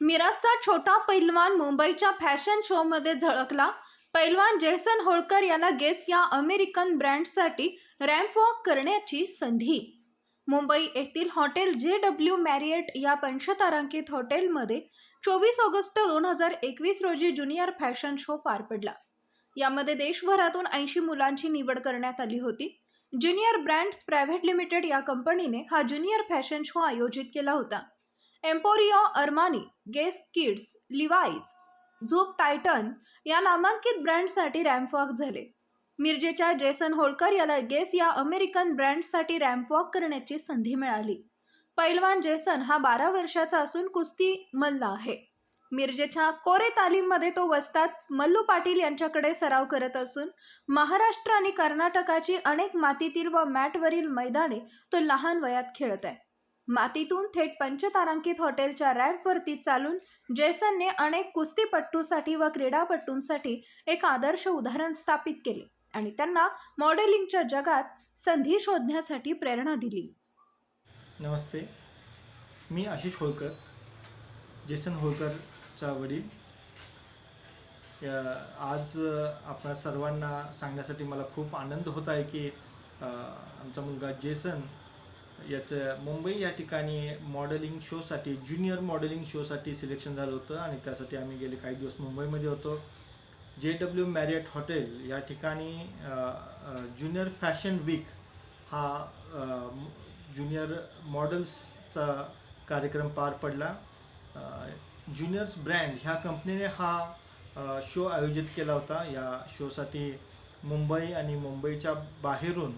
मिराजचा छोटा पैलवान मुंबईच्या फॅशन शोमध्ये झळकला. पैलवान जेसन होळकर याला गेस या अमेरिकन ब्रँडसाठी रॅम्प वॉक करण्याची संधी. मुंबई येथील हॉटेल जे डब्ल्यू मॅरिएट या पंचतारांकित हॉटेलमध्ये चोवीस ऑगस्ट दोन हजार एकवीस रोजी ज्युनियर फॅशन शो पार पडला. यामध्ये देशभरातून ऐंशी मुलांची निवड करण्यात आली होती. ज्युनियर ब्रँड्स प्रायव्हेट लिमिटेड या कंपनीने हा ज्युनियर फॅशन शो आयोजित केला होता. एम्पोरिओ अर्मानी गेस किड्स लिवाईज झोप टायटन या नामांकित ब्रँडसाठी रॅम्पवॉक झाले. मिरजेच्या जेसन होळकर याला गेस या अमेरिकन ब्रँडसाठी रॅम्पवॉक करण्याची संधी मिळाली. पैलवान जेसन हा बारा वर्षाचा असून कुस्ती मल्ल आहे. मिरजेच्या कोरे तालीममध्ये तो वस्तात मल्लू पाटील यांच्याकडे सराव करत असून महाराष्ट्र आणि कर्नाटकाची अनेक मातीतील व मॅटवरील मैदाने तो लहान वयात खेळत आहे. मातीतून थेट पंचतारांकित हॉटेलच्या रॅम्पवरती चालून जेसनने अनेक कुस्तीपट्टूसाठी व क्रीडापट्टूंसाठी एक आदर्श उदाहरण स्थापित केले आणि त्यांना मॉडेलिंगच्या जगात संधी शोधण्यासाठी प्रेरणा दिली. नमस्ते. मी आशिष होळकर जेसन होळकरचा वडील. आज आपल्या सर्वांना सांगण्यासाठी मला खूप आनंद होत आहे की आमचा मुलगा जेसन याचं मुंबई या ठिकाणी मॉडेलिंग शोसाठी ज्युनियर मॉडेलिंग शोसाठी सिलेक्शन झालं होतं आणि त्यासाठी आम्ही गेले काही दिवस मुंबईमध्ये होतो. जे डब्ल्यू मॅरियट हॉटेल या ठिकाणी ज्युनियर फॅशन वीक हा ज्युनियर मॉडेल्सचा कार्यक्रम पार पडला. ज्युनियर्स ब्रँड ह्या कंपनीने हा शो आयोजित केला होता. या शोसाठी मुंबई आणि मुंबईच्या बाहेरून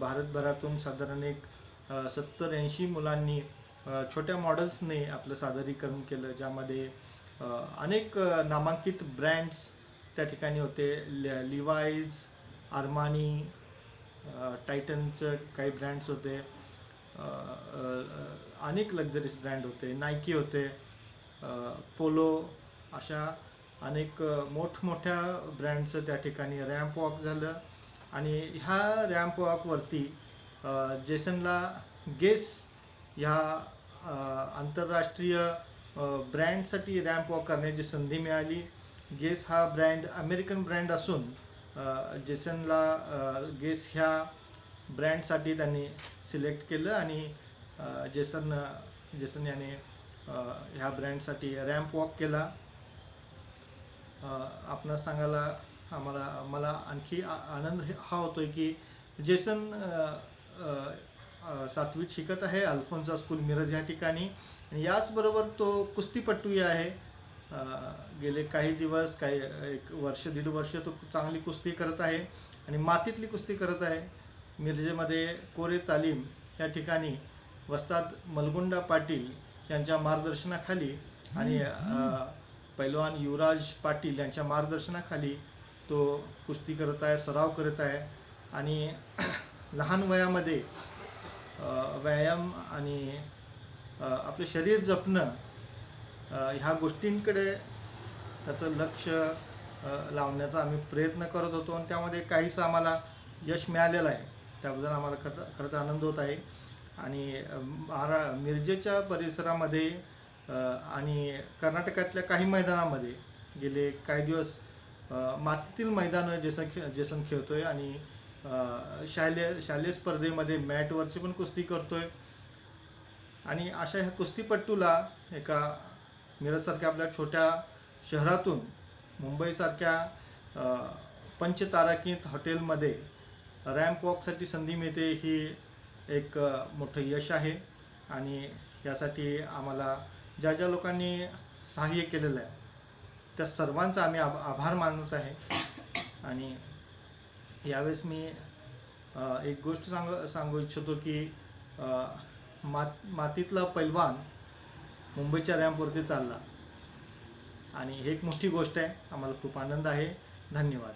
भारतभरातून साधारण एक सत्तर ऐंशी मुलांनी छोट्या मॉडेल्सने आपलं सादरीकरण केलं ज्यामध्ये अनेक नामांकित ब्रँड्स त्या ठिकाणी होते. ल लिवाईज आर्मानी टायटनचं काही ब्रँड्स होते. अनेक लक्झरीज ब्रँड होते. नायकी होते. पोलो अशा अनेक मोठमोठ्या ब्रँडचं त्या ठिकाणी रॅम्प वॉक झालं. आणि ह्या रॅम्प वॉकवरती जेसनला गेस ह्या आंतरराष्ट्रीय ब्रँडसाठी रॅम्प वॉक करण्याची संधी मिळाली. गेस हा ब्रँड अमेरिकन ब्रँड असून जेसनला गेस ह्या ब्रँडसाठी त्यांनी सिलेक्ट केलं आणि जेसन जेसन याने ह्या ब्रँडसाठी रॅम्प वॉक केला. आपण सांगायला आम्हाला मला आणखी आ- आनंद हा होतो आहे की जेसन सातवीत शिकत आहे. अल्फोन्सा स्कूल मिरज या ठिकाणी. आणि याचबरोबर तो कुस्तीपट्टूही आहे. गेले काही दिवस काही एक वर्ष दीड वर्ष तो चांगली कुस्ती करत आहे आणि मातीतली कुस्ती करत आहे. मिरजेमध्ये कोरे तालीम या ठिकाणी वस्ताद मलगुंडा पाटील यांच्या मार्गदर्शनाखाली आणि पैलवान युवराज पाटील यांच्या मार्गदर्शनाखाली तो कुस्ती करत आहे सराव करत आहे. आणि लहान वयामध्ये व्यायाम आणि आपलं आपले शरीर जपणं ह्या गोष्टींकडे त्याचं लक्ष लावण्याचा आम्ही प्रयत्न करत होतो आणि त्यामध्ये काहीसं आम्हाला यश मिळालेलं आहे. त्याबद्दल आम्हाला खरं खरंच आनंद होत आहे. आणि महारा मिरजेच्या परिसरामध्ये आणि कर्नाटकातल्या काही मैदानामध्ये गेले काही दिवस मातीतील मैदानं जेसन खे जेसन खेळतो आहे आणि शालेय शालेय स्पर्धेमध्ये मॅटवरची पण कुस्ती करतो आहे आणि अशा ह्या कुस्तीपट्टूला एका मिरजसारख्या आपल्या छोट्या शहरातून मुंबईसारख्या अ, पंचताराकित हॉटेलमध्ये रॅम्प वॉकसाठी संधी मिळते ही एक मोठं यश आहे. आणि यासाठी आम्हाला ज्या ज्या लोकांनी सहाय्य केलेलं आहे त्या सर्वांचा आम्ही आभ आभार मानत आहे. आणि यावेळेस मी एक गोष्ट सांग सांगू इच्छितो की मात मातीतला पैलवान मुंबईच्या रॅम्पवरती चालला. आणि ही एक मोठी गोष्ट आहे. आम्हाला खूप आनंद आहे. धन्यवाद.